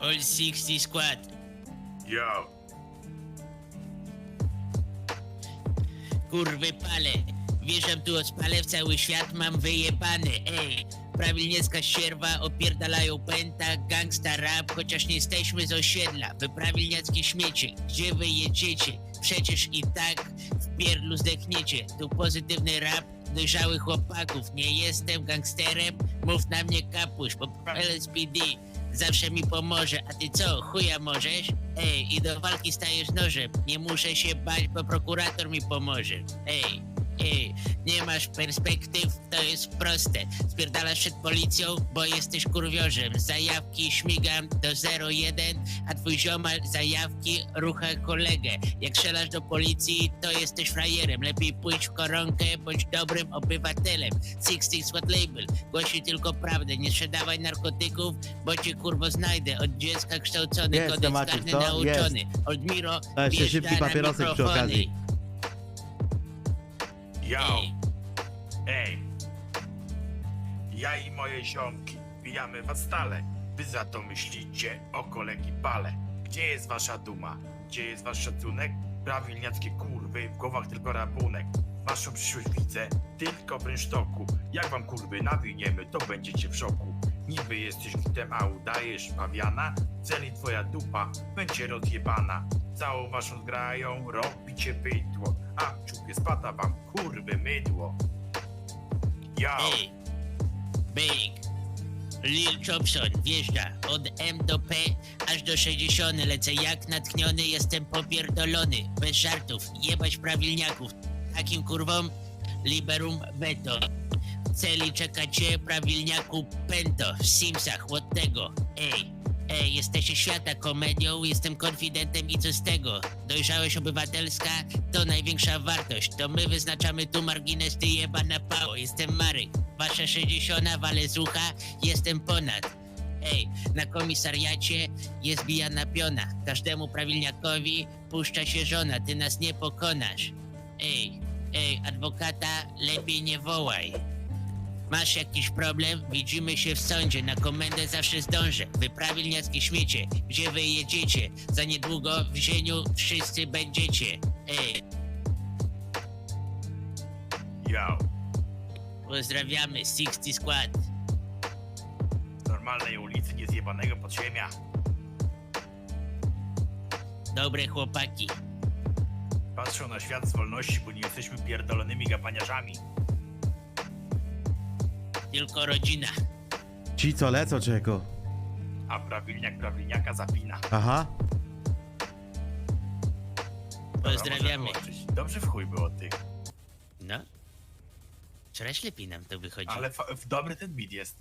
All 60 squad. Yo, Kurwy pale. Wjeżdżam tu od spale w cały świat, mam wyjebane, ej. Prawilniecka sierwa, opierdalają pęta, gangsta rap, chociaż nie jesteśmy z osiedla. Wy prawilniackie śmiecie, gdzie wy jedziecie? Przecież i tak w pierdlu zdechniecie. Tu pozytywny rap dojrzałych chłopaków. Nie jestem gangsterem, mów na mnie kapuś, bo LSPD zawsze mi pomoże. A ty co, chuja możesz? Ej, i do walki stajesz nożem. Nie muszę się bać, bo prokurator mi pomoże. Ej, ej, nie masz perspektyw, to jest proste. Spierdalasz przed policją, bo jesteś kurwiorzem. Zajawki śmigam do 01, a twój ziomal zajawki rucha kolegę. Jak strzelasz do policji, to jesteś frajerem. Lepiej pójdź w koronkę, bądź dobrym obywatelem. Six Six Squad Label, głosi tylko prawdę. Nie sprzedawaj narkotyków, bo cię kurwo znajdę. Od dziecka kształcony, Jest kodeks tematyk, karny co? nauczony. Oldmiro, A jeszcze szybki na papierosek przy mikrofony. okazji. Yo, Ej. Ja i moje ziomki bijamy was stale. Wy za to myślicie o kolegi pale. Gdzie jest wasza duma? Gdzie jest wasz szacunek? Prawilniackie kurwy, w głowach tylko rabunek. Waszą przyszłość widzę tylko w rynsztoku. Jak wam kurwy nawiniemy, to będziecie w szoku. Niby jesteś gitem, a udajesz pawiana. Celi twoja dupa będzie rozjebana. Całą waszą zgrają robicie bydło. Czubie spada wam kurwy mydło. Yo, ej. Big. Lil Chopson wjeżdża od M do P aż do 60. Lecę jak natchniony, jestem popierdolony. Bez żartów, jebać prawilniaków. Takim kurwom liberum veto. W celi czeka cię prawilniaku pento w Simsach, od tego. Ej, ej, jesteście świata komedią, jestem konfidentem i co z tego? Dojrzałość obywatelska to największa wartość. To my wyznaczamy tu margines, ty jeba na pało. Jestem Marek, wasza 60 wale z ucha, jestem ponad. Ej, na komisariacie jest bijana piona. Każdemu prawilniakowi puszcza się żona, ty nas nie pokonasz. Ej, ej, adwokata lepiej nie wołaj. Masz jakiś problem? Widzimy się w sądzie, na komendę zawsze zdążę. Wy prawilniackie śmiecie, gdzie wy jedziecie? Za niedługo w zieniu wszyscy będziecie. Ej, yo. pozdrawiamy, 60 Squad. Z normalnej ulicy niezjebanego podziemia. Dobre chłopaki. Patrzą na świat z wolności, bo nie jesteśmy pierdolonymi gapaniarzami. Tylko rodzina. Ci co lecą, czego? A prawilniak prawilniaka zapina. Aha. Dobra, Pozdrawiamy. kończyć. Dobrze w chuj było ty. No. Coraz lepiej nam to wychodzi. Ale fa- w dobry ten beat jest.